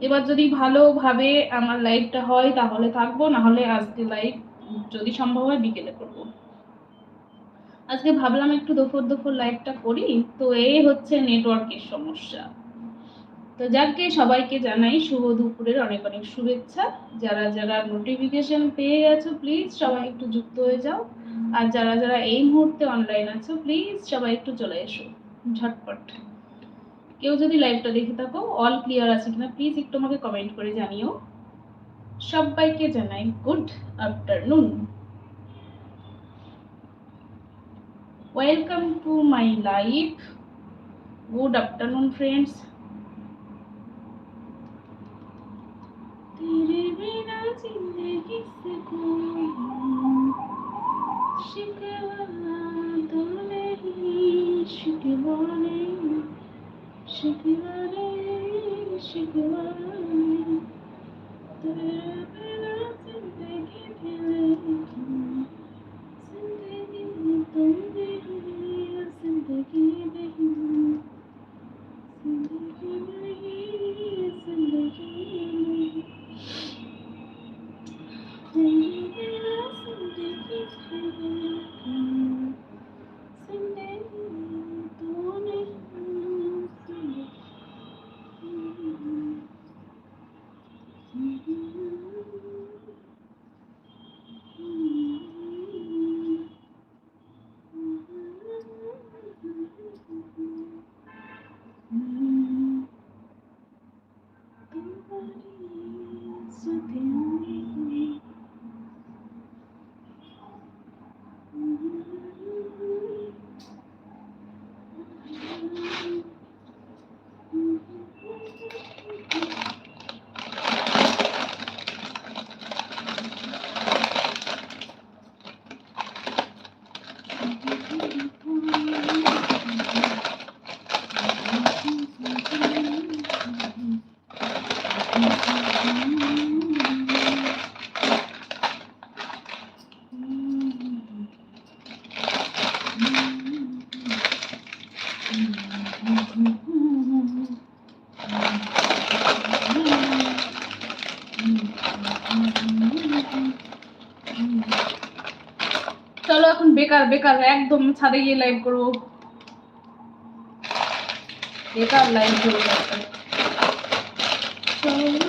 এবার যদি ভালোভাবে আমার লাইভটা হয় তাহলে থাকব না হলে আজকে লাইভ যদি সম্ভব হয় বিকেলে করব। আজকে ভাবলাম একটু দুপুর দুপুর লাইভটা করি, তো এই হচ্ছে নেটওয়ার্কের সমস্যা। তো যাকে সবাইকে জানাই শুভ দুপুরের অনেক অনেক শুভেচ্ছা। যারা যারা নোটিফিকেশন পেয়ে গেছো প্লিজ সবাই একটু যুক্ত হয়ে যাও। আর যারা যারা এই মুহূর্তে অনলাইন আছো প্লিজ সবাই একটু চলে এসো। ঝটপট। কেউ যদি লাইভটা দেখে থাকো অল ক্লিয়ার আছে কিনা প্লিজ একটু আমাকে কমেন্ট করে জানিও সবাইকে জানাই good afternoon welcome to my live good afternoon friends तेरे बिना जिंदगी से कोई शिकवा तो नहीं शिकवा नहीं Shikimani, Shikimani, Thank you. চলো এখন বেকার বেকার একদম ছাদে গিয়ে লাইভ করব। বেকার লাইভ হয়ে যাচ্ছে চলো।